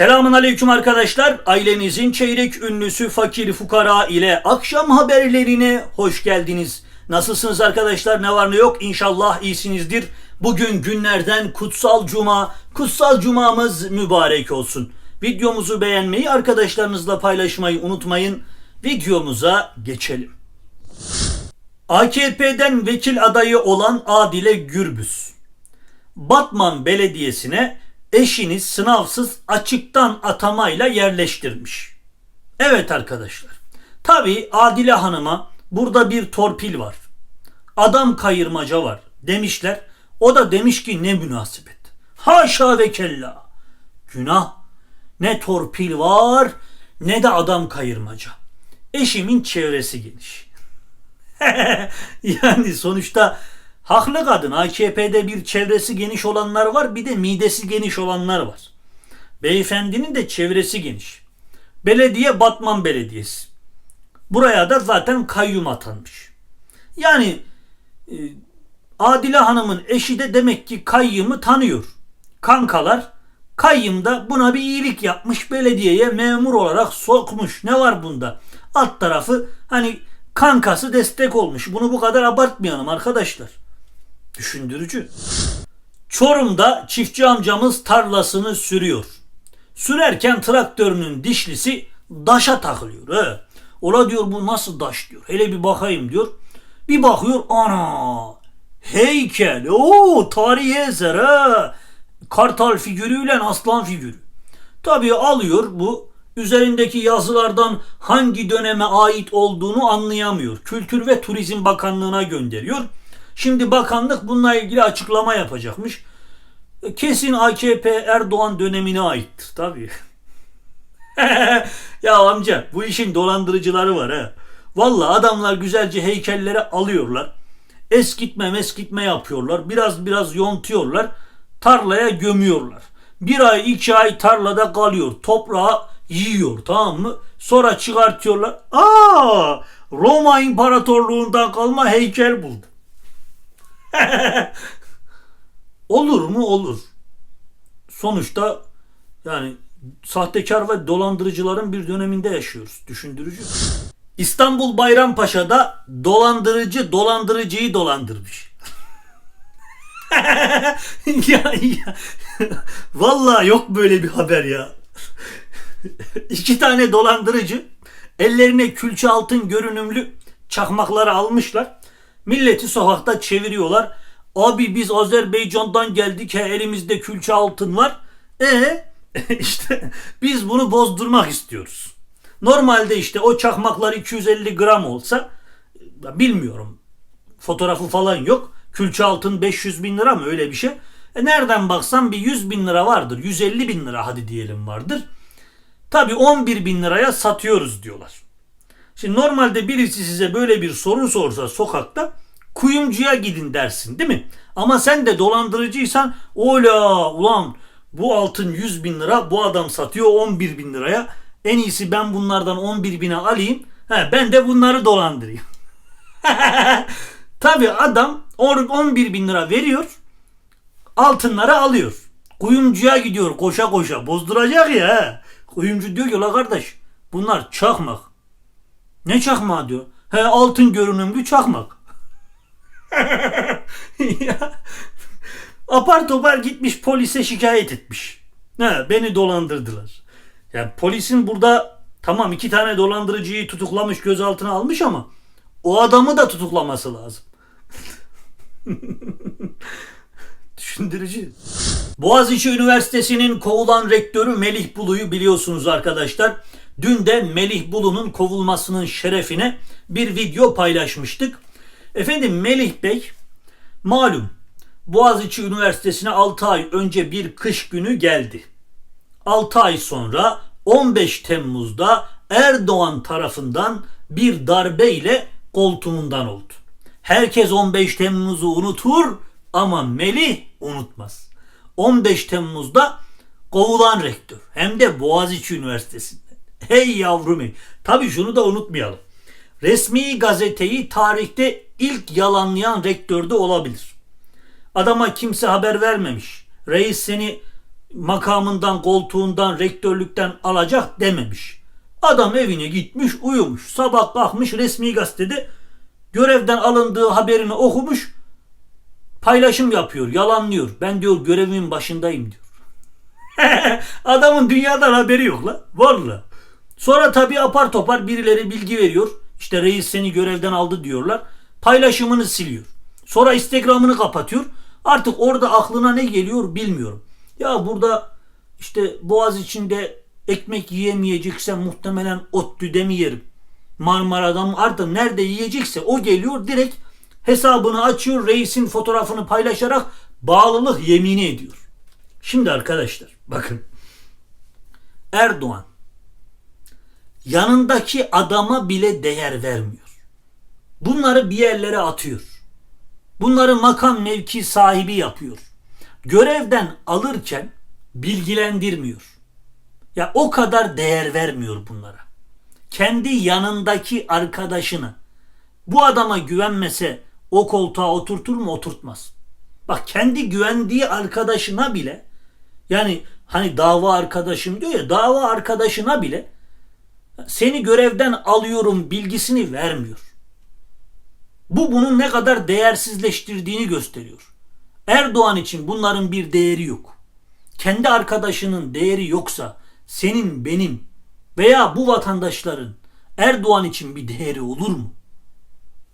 Selamun aleyküm arkadaşlar. Ailemizin çeyrek ünlüsü fakir fukara ile akşam haberlerine hoş geldiniz. Nasılsınız arkadaşlar? Ne var ne yok? İnşallah iyisinizdir. Bugün günlerden kutsal cuma. Kutsal cumamız mübarek olsun. Videomuzu beğenmeyi, arkadaşlarınızla paylaşmayı unutmayın. Videomuza geçelim. AKP'den vekil adayı olan Adile Gürbüz. Batman Belediyesi'ne eşini sınavsız açıktan atamayla yerleştirmiş. Evet arkadaşlar. Tabi Adile Hanım'a burada bir torpil var. Adam kayırmaca var demişler. O da demiş ki ne münasebet. Haşa ve kella. Günah. Ne torpil var ne de adam kayırmaca. Eşimin çevresi geniş. yani sonuçta haklı kadın. AKP'de bir çevresi geniş olanlar var bir de midesi geniş olanlar var. Beyefendinin de çevresi geniş. Belediye Batman Belediyesi. Buraya da zaten kayyum atanmış. Yani e, Adile Hanım'ın eşi de demek ki kayyımı tanıyor. Kankalar kayyım da buna bir iyilik yapmış belediyeye memur olarak sokmuş. Ne var bunda? Alt tarafı hani kankası destek olmuş. Bunu bu kadar abartmayalım arkadaşlar. Düşündürücü. Çorum'da çiftçi amcamız tarlasını sürüyor. Sürerken traktörünün dişlisi daşa takılıyor. He. Ola diyor bu nasıl daş diyor. Hele bir bakayım diyor. Bir bakıyor ana heykel. Oo tarihi eser ha. Kartal figürüyle aslan figürü. Tabii alıyor bu üzerindeki yazılardan hangi döneme ait olduğunu anlayamıyor. Kültür ve Turizm Bakanlığı'na gönderiyor. Şimdi bakanlık bununla ilgili açıklama yapacakmış. Kesin AKP Erdoğan dönemine aittir tabii. ya amca bu işin dolandırıcıları var ha. Valla adamlar güzelce heykelleri alıyorlar. Eskitme meskitme yapıyorlar. Biraz biraz yontuyorlar. Tarlaya gömüyorlar. Bir ay iki ay tarlada kalıyor. Toprağı yiyor tamam mı? Sonra çıkartıyorlar. Aa Roma İmparatorluğundan kalma heykel buldum. olur mu? Olur. Sonuçta yani sahtekar ve dolandırıcıların bir döneminde yaşıyoruz. Düşündürücü. İstanbul Bayrampaşa'da dolandırıcı dolandırıcıyı dolandırmış. ya, ya. Vallahi yok böyle bir haber ya. İki tane dolandırıcı ellerine külçe altın görünümlü çakmakları almışlar. Milleti sokakta çeviriyorlar. Abi biz Azerbaycan'dan geldik he elimizde külçe altın var. E işte biz bunu bozdurmak istiyoruz. Normalde işte o çakmaklar 250 gram olsa bilmiyorum fotoğrafı falan yok. Külçe altın 500 bin lira mı öyle bir şey. E nereden baksan bir 100 bin lira vardır. 150 bin lira hadi diyelim vardır. Tabi 11 bin liraya satıyoruz diyorlar. Şimdi normalde birisi size böyle bir soru sorsa sokakta kuyumcuya gidin dersin değil mi? Ama sen de dolandırıcıysan ola ulan bu altın 100 bin lira bu adam satıyor 11 bin liraya. En iyisi ben bunlardan 11 bine alayım. He, ben de bunları dolandırayım. Tabi adam 11 bin lira veriyor. Altınları alıyor. Kuyumcuya gidiyor koşa koşa. Bozduracak ya. Kuyumcu diyor ki la kardeş bunlar çakmak. Ne çakmağı diyor. He altın görünümlü çakmak. ya, apar topar gitmiş polise şikayet etmiş. He, beni dolandırdılar. Yani polisin burada tamam iki tane dolandırıcıyı tutuklamış gözaltına almış ama o adamı da tutuklaması lazım. Düşündürücü. Boğaziçi Üniversitesi'nin kovulan rektörü Melih Bulu'yu biliyorsunuz arkadaşlar. Dün de Melih Bulu'nun kovulmasının şerefine bir video paylaşmıştık. Efendim Melih Bey malum Boğaziçi Üniversitesi'ne 6 ay önce bir kış günü geldi. 6 ay sonra 15 Temmuz'da Erdoğan tarafından bir darbe ile koltuğundan oldu. Herkes 15 Temmuz'u unutur ama Melih unutmaz. 15 Temmuz'da kovulan rektör hem de Boğaziçi Üniversitesi'nde. Hey yavrum hey. Tabii şunu da unutmayalım. Resmi gazeteyi tarihte ilk yalanlayan rektör de olabilir. Adama kimse haber vermemiş. Reis seni makamından, koltuğundan, rektörlükten alacak dememiş. Adam evine gitmiş, uyumuş. Sabah kalkmış resmi gazetede görevden alındığı haberini okumuş. Paylaşım yapıyor, yalanlıyor. Ben diyor görevimin başındayım diyor. Adamın dünyadan haberi yok la. Valla. Sonra tabii apar topar birileri bilgi veriyor. İşte reis seni görevden aldı diyorlar. Paylaşımını siliyor. Sonra Instagram'ını kapatıyor. Artık orada aklına ne geliyor bilmiyorum. Ya burada işte boğaz içinde ekmek yiyemeyeceksen muhtemelen ODTÜ'de mi yerim? Marmara'dan mı? artık nerede yiyecekse o geliyor direkt hesabını açıyor reisin fotoğrafını paylaşarak bağlılık yemini ediyor. Şimdi arkadaşlar bakın Erdoğan yanındaki adama bile değer vermiyor. Bunları bir yerlere atıyor. Bunları makam mevki sahibi yapıyor. Görevden alırken bilgilendirmiyor. Ya o kadar değer vermiyor bunlara. Kendi yanındaki arkadaşını bu adama güvenmese o koltuğa oturtur mu oturtmaz. Bak kendi güvendiği arkadaşına bile yani hani dava arkadaşım diyor ya dava arkadaşına bile seni görevden alıyorum bilgisini vermiyor. Bu bunun ne kadar değersizleştirdiğini gösteriyor. Erdoğan için bunların bir değeri yok. Kendi arkadaşının değeri yoksa senin benim veya bu vatandaşların Erdoğan için bir değeri olur mu?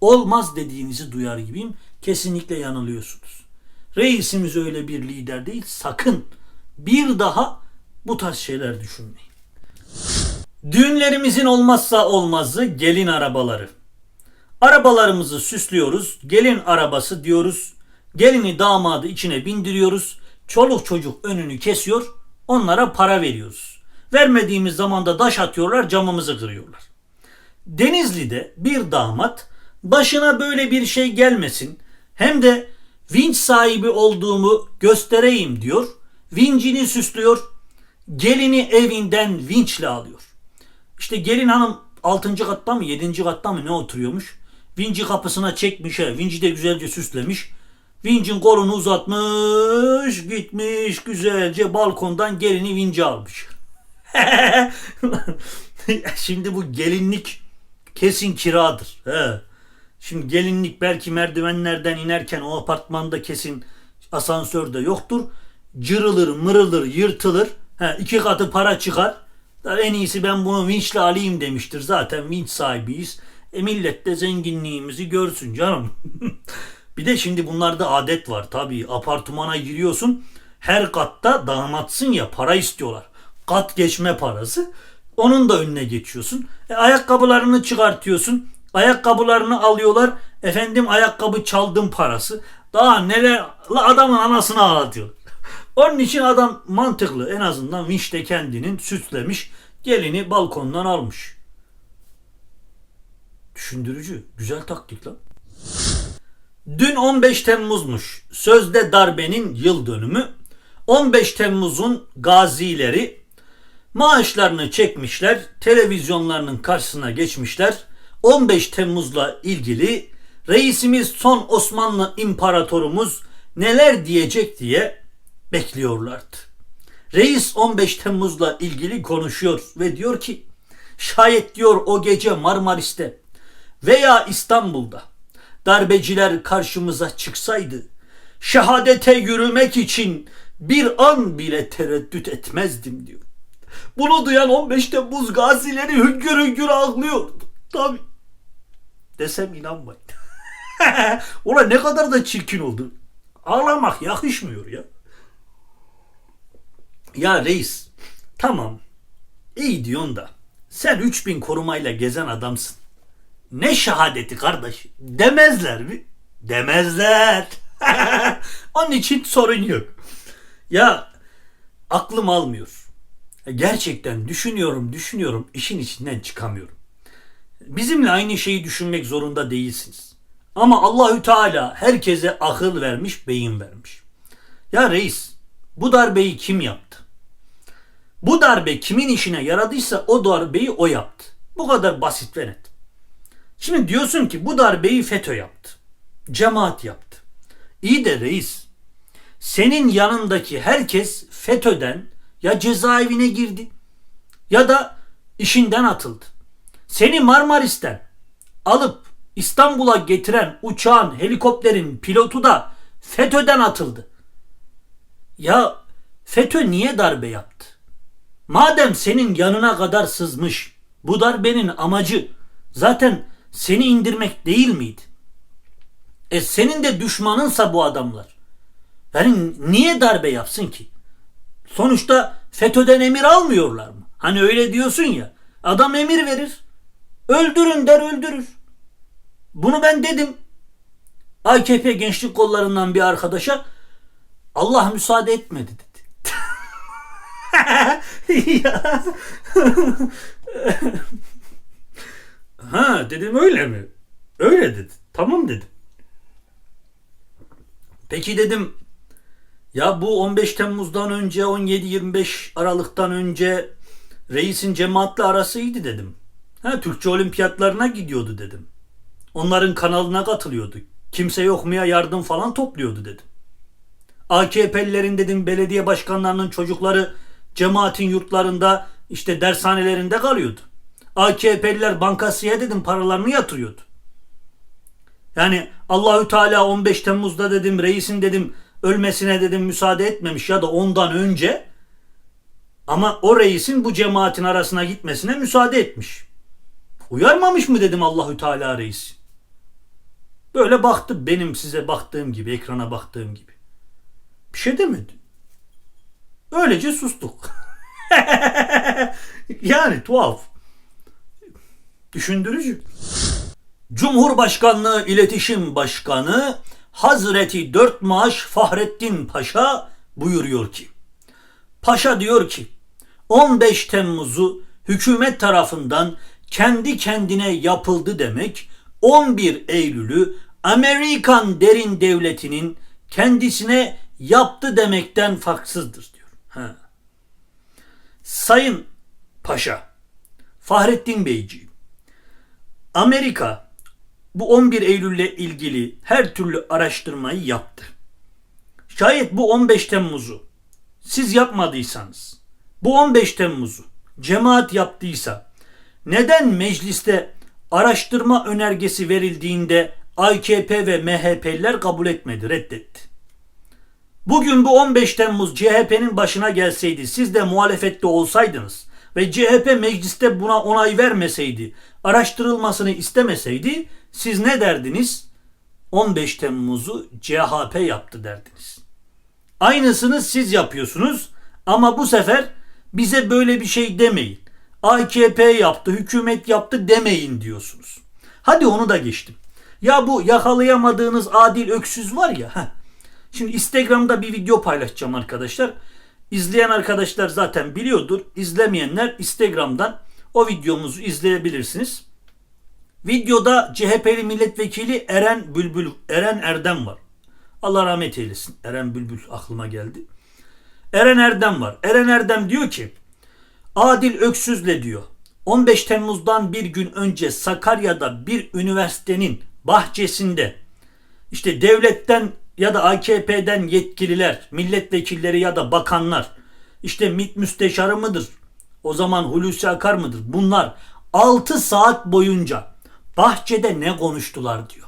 Olmaz dediğinizi duyar gibiyim. Kesinlikle yanılıyorsunuz. Reisimiz öyle bir lider değil. Sakın bir daha bu tarz şeyler düşünmeyin. Düğünlerimizin olmazsa olmazı gelin arabaları. Arabalarımızı süslüyoruz. Gelin arabası diyoruz. Gelini damadı içine bindiriyoruz. Çoluk çocuk önünü kesiyor. Onlara para veriyoruz. Vermediğimiz zaman da daş atıyorlar camımızı kırıyorlar. Denizli'de bir damat başına böyle bir şey gelmesin hem de vinç sahibi olduğumu göstereyim diyor. Vincini süslüyor. Gelini evinden vinçle alıyor. İşte gelin hanım 6. katta mı 7. katta mı ne oturuyormuş. Vinci kapısına çekmiş. Vinci de güzelce süslemiş. Vincin kolunu uzatmış gitmiş güzelce balkondan gelini vinci almış. Şimdi bu gelinlik kesin kiradır. He. Şimdi gelinlik belki merdivenlerden inerken o apartmanda kesin asansörde yoktur. Cırılır, mırılır, yırtılır. He, iki katı para çıkar. En iyisi ben bunu vinçle alayım demiştir. Zaten vinç sahibiyiz. E millet de zenginliğimizi görsün canım. bir de şimdi bunlarda adet var tabii. Apartmana giriyorsun. Her katta damatsın ya para istiyorlar. Kat geçme parası. Onun da önüne geçiyorsun. E, ayakkabılarını çıkartıyorsun. Ayakkabılarını alıyorlar. Efendim ayakkabı çaldım parası. Daha neler adamın anasını ağlatıyor. Onun için adam mantıklı. En azından vinçte kendinin süslemiş. Gelini balkondan almış. Düşündürücü. Güzel taktik lan. Dün 15 Temmuz'muş. Sözde darbenin yıl dönümü. 15 Temmuz'un gazileri maaşlarını çekmişler. Televizyonlarının karşısına geçmişler. 15 Temmuz'la ilgili reisimiz son Osmanlı imparatorumuz neler diyecek diye bekliyorlardı. Reis 15 Temmuz'la ilgili konuşuyor ve diyor ki şayet diyor o gece Marmaris'te veya İstanbul'da darbeciler karşımıza çıksaydı şehadete yürümek için bir an bile tereddüt etmezdim diyor. Bunu duyan 15 Temmuz gazileri hüngür hüngür ağlıyor. Tabi. Desem inanmayın. Ola ne kadar da çirkin oldu. Ağlamak yakışmıyor ya. Ya reis tamam iyi diyorsun da sen 3000 korumayla gezen adamsın. Ne şehadeti kardeş demezler mi? Demezler. Onun için sorun yok. Ya aklım almıyor. Gerçekten düşünüyorum düşünüyorum işin içinden çıkamıyorum. Bizimle aynı şeyi düşünmek zorunda değilsiniz. Ama Allahü Teala herkese akıl vermiş, beyin vermiş. Ya reis, bu darbeyi kim yaptı? Bu darbe kimin işine yaradıysa o darbeyi o yaptı. Bu kadar basit ve net. Şimdi diyorsun ki bu darbeyi FETÖ yaptı. Cemaat yaptı. İyi de reis, senin yanındaki herkes FETÖ'den ya cezaevine girdi ya da işinden atıldı. Seni Marmaris'ten alıp İstanbul'a getiren uçağın, helikopterin pilotu da FETÖ'den atıldı. Ya FETÖ niye darbe yaptı? Madem senin yanına kadar sızmış, bu darbenin amacı zaten seni indirmek değil miydi? E senin de düşmanınsa bu adamlar. Yani niye darbe yapsın ki? Sonuçta FETÖ'den emir almıyorlar mı? Hani öyle diyorsun ya. Adam emir verir. Öldürün der öldürür. Bunu ben dedim. AKP gençlik kollarından bir arkadaşa Allah müsaade etmedi dedi. Ha dedim öyle mi? Öyle dedi. Tamam dedim. Peki dedim ya bu 15 Temmuz'dan önce 17-25 Aralık'tan önce reisin cemaatle arasıydı dedim. Ha, Türkçe olimpiyatlarına gidiyordu dedim. Onların kanalına katılıyordu. Kimse yok muya yardım falan topluyordu dedim. AKP'lilerin dedim belediye başkanlarının çocukları cemaatin yurtlarında işte dershanelerinde kalıyordu. AKP'liler bankasıya dedim paralarını yatırıyordu. Yani Allahü Teala 15 Temmuz'da dedim reisin dedim ölmesine dedim müsaade etmemiş ya da ondan önce ama o reisin bu cemaatin arasına gitmesine müsaade etmiş. Uyarmamış mı dedim Allahü Teala reis. Böyle baktı benim size baktığım gibi, ekrana baktığım gibi. Bir şey demedi. Öylece sustuk. yani tuhaf. Düşündürücü. Cumhurbaşkanlığı İletişim Başkanı Hazreti Dört Maaş Fahrettin Paşa buyuruyor ki Paşa diyor ki 15 Temmuz'u hükümet tarafından kendi kendine yapıldı demek 11 Eylül'ü Amerikan derin devletinin kendisine yaptı demekten farksızdır. Ha. Sayın Paşa, Fahrettin Beyciğim, Amerika bu 11 Eylül'le ilgili her türlü araştırmayı yaptı. Şayet bu 15 Temmuz'u siz yapmadıysanız, bu 15 Temmuz'u cemaat yaptıysa neden mecliste araştırma önergesi verildiğinde AKP ve MHP'liler kabul etmedi, reddetti? Bugün bu 15 Temmuz CHP'nin başına gelseydi, siz de muhalefette olsaydınız ve CHP mecliste buna onay vermeseydi, araştırılmasını istemeseydi, siz ne derdiniz? 15 Temmuz'u CHP yaptı derdiniz. Aynısını siz yapıyorsunuz ama bu sefer bize böyle bir şey demeyin. AKP yaptı, hükümet yaptı demeyin diyorsunuz. Hadi onu da geçtim. Ya bu yakalayamadığınız adil öksüz var ya. Heh. Şimdi Instagram'da bir video paylaşacağım arkadaşlar. İzleyen arkadaşlar zaten biliyordur. İzlemeyenler Instagram'dan o videomuzu izleyebilirsiniz. Videoda CHP'li milletvekili Eren Bülbül Eren Erdem var. Allah rahmet eylesin. Eren Bülbül aklıma geldi. Eren Erdem var. Eren Erdem diyor ki Adil Öksüz'le diyor 15 Temmuz'dan bir gün önce Sakarya'da bir üniversitenin bahçesinde işte devletten ya da AKP'den yetkililer, milletvekilleri ya da bakanlar, işte MİT müsteşarı mıdır? O zaman Hulusi Akar mıdır? Bunlar 6 saat boyunca bahçede ne konuştular diyor.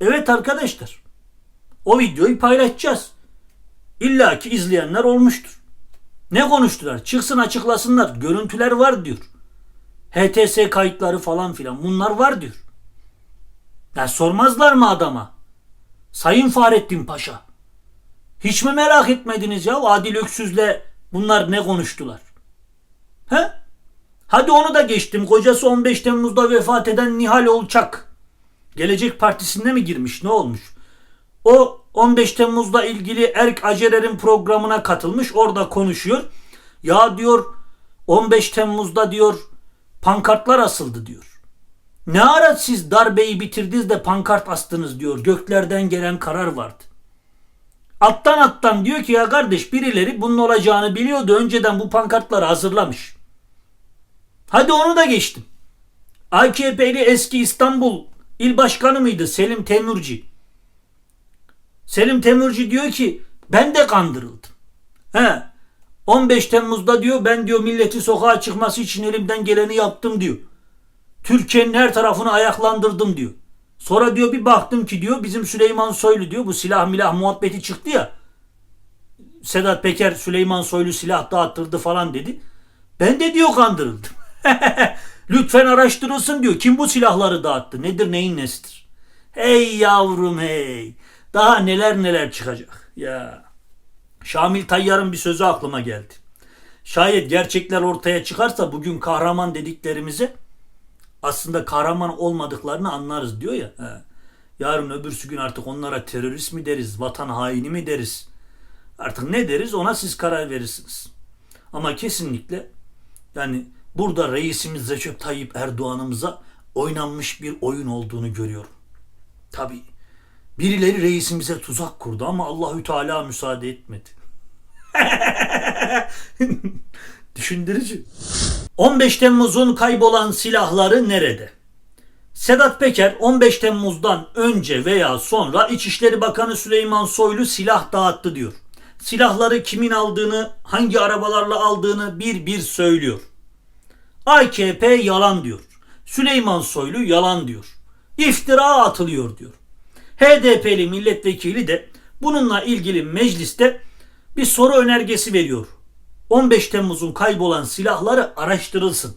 Evet arkadaşlar. O videoyu paylaşacağız. İlla ki izleyenler olmuştur. Ne konuştular? Çıksın açıklasınlar. Görüntüler var diyor. HTS kayıtları falan filan bunlar var diyor. Ya sormazlar mı adama? Sayın Fahrettin Paşa. Hiç mi merak etmediniz ya Adil Öksüz'le bunlar ne konuştular? He? Hadi onu da geçtim. Kocası 15 Temmuz'da vefat eden Nihal Olçak. Gelecek Partisi'nde mi girmiş? Ne olmuş? O 15 Temmuz'da ilgili Erk Acerer'in programına katılmış. Orada konuşuyor. Ya diyor 15 Temmuz'da diyor pankartlar asıldı diyor. Ne ara siz darbeyi bitirdiniz de pankart astınız diyor. Göklerden gelen karar vardı. Alttan alttan diyor ki ya kardeş birileri bunun olacağını biliyordu. Önceden bu pankartları hazırlamış. Hadi onu da geçtim. AKP'li eski İstanbul il başkanı mıydı Selim Temurci? Selim Temurci diyor ki ben de kandırıldım. He. 15 Temmuz'da diyor ben diyor milleti sokağa çıkması için elimden geleni yaptım diyor. Türkiye'nin her tarafını ayaklandırdım diyor. Sonra diyor bir baktım ki diyor bizim Süleyman Soylu diyor bu silah milah muhabbeti çıktı ya. Sedat Peker Süleyman Soylu silah dağıttırdı falan dedi. Ben de diyor kandırıldım. Lütfen araştırılsın diyor. Kim bu silahları dağıttı? Nedir neyin nesidir? Hey yavrum hey. Daha neler neler çıkacak. Ya. Şamil Tayyar'ın bir sözü aklıma geldi. Şayet gerçekler ortaya çıkarsa bugün kahraman dediklerimize aslında kahraman olmadıklarını anlarız diyor ya. He. Yarın öbürsü gün artık onlara terörist mi deriz, vatan haini mi deriz? Artık ne deriz ona siz karar verirsiniz. Ama kesinlikle yani burada reisimiz Recep Tayyip Erdoğan'ımıza oynanmış bir oyun olduğunu görüyorum. Tabii birileri reisimize tuzak kurdu ama Allahü Teala müsaade etmedi. Düşündürücü. 15 Temmuz'un kaybolan silahları nerede? Sedat Peker 15 Temmuz'dan önce veya sonra İçişleri Bakanı Süleyman Soylu silah dağıttı diyor. Silahları kimin aldığını, hangi arabalarla aldığını bir bir söylüyor. AKP yalan diyor. Süleyman Soylu yalan diyor. İftira atılıyor diyor. HDP'li milletvekili de bununla ilgili mecliste bir soru önergesi veriyor. 15 Temmuz'un kaybolan silahları araştırılsın.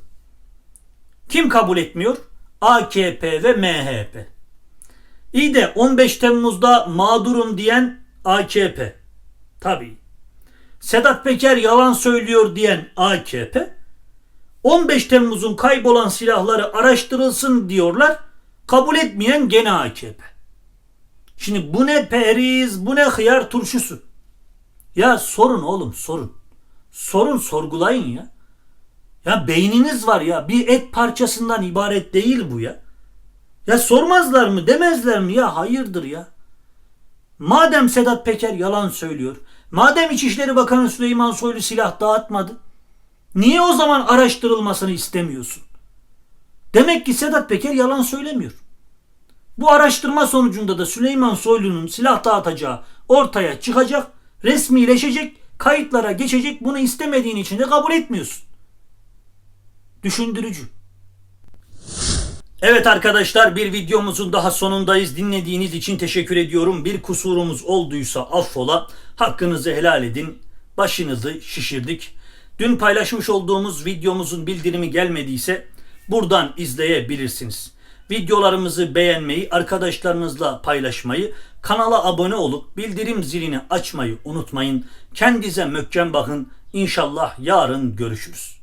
Kim kabul etmiyor? AKP ve MHP. İyi de 15 Temmuz'da mağdurum diyen AKP. Tabii. Sedat Peker yalan söylüyor diyen AKP. 15 Temmuz'un kaybolan silahları araştırılsın diyorlar. Kabul etmeyen gene AKP. Şimdi bu ne periz, bu ne hıyar turşusu. Ya sorun oğlum sorun. Sorun sorgulayın ya. Ya beyniniz var ya. Bir et parçasından ibaret değil bu ya. Ya sormazlar mı demezler mi ya hayırdır ya. Madem Sedat Peker yalan söylüyor. Madem İçişleri Bakanı Süleyman Soylu silah dağıtmadı. Niye o zaman araştırılmasını istemiyorsun? Demek ki Sedat Peker yalan söylemiyor. Bu araştırma sonucunda da Süleyman Soylu'nun silah dağıtacağı ortaya çıkacak, resmileşecek, kayıtlara geçecek. Bunu istemediğin için de kabul etmiyorsun. Düşündürücü. Evet arkadaşlar bir videomuzun daha sonundayız. Dinlediğiniz için teşekkür ediyorum. Bir kusurumuz olduysa affola. Hakkınızı helal edin. Başınızı şişirdik. Dün paylaşmış olduğumuz videomuzun bildirimi gelmediyse buradan izleyebilirsiniz. Videolarımızı beğenmeyi, arkadaşlarınızla paylaşmayı, kanala abone olup bildirim zilini açmayı unutmayın. Kendinize mökkem bakın. İnşallah yarın görüşürüz.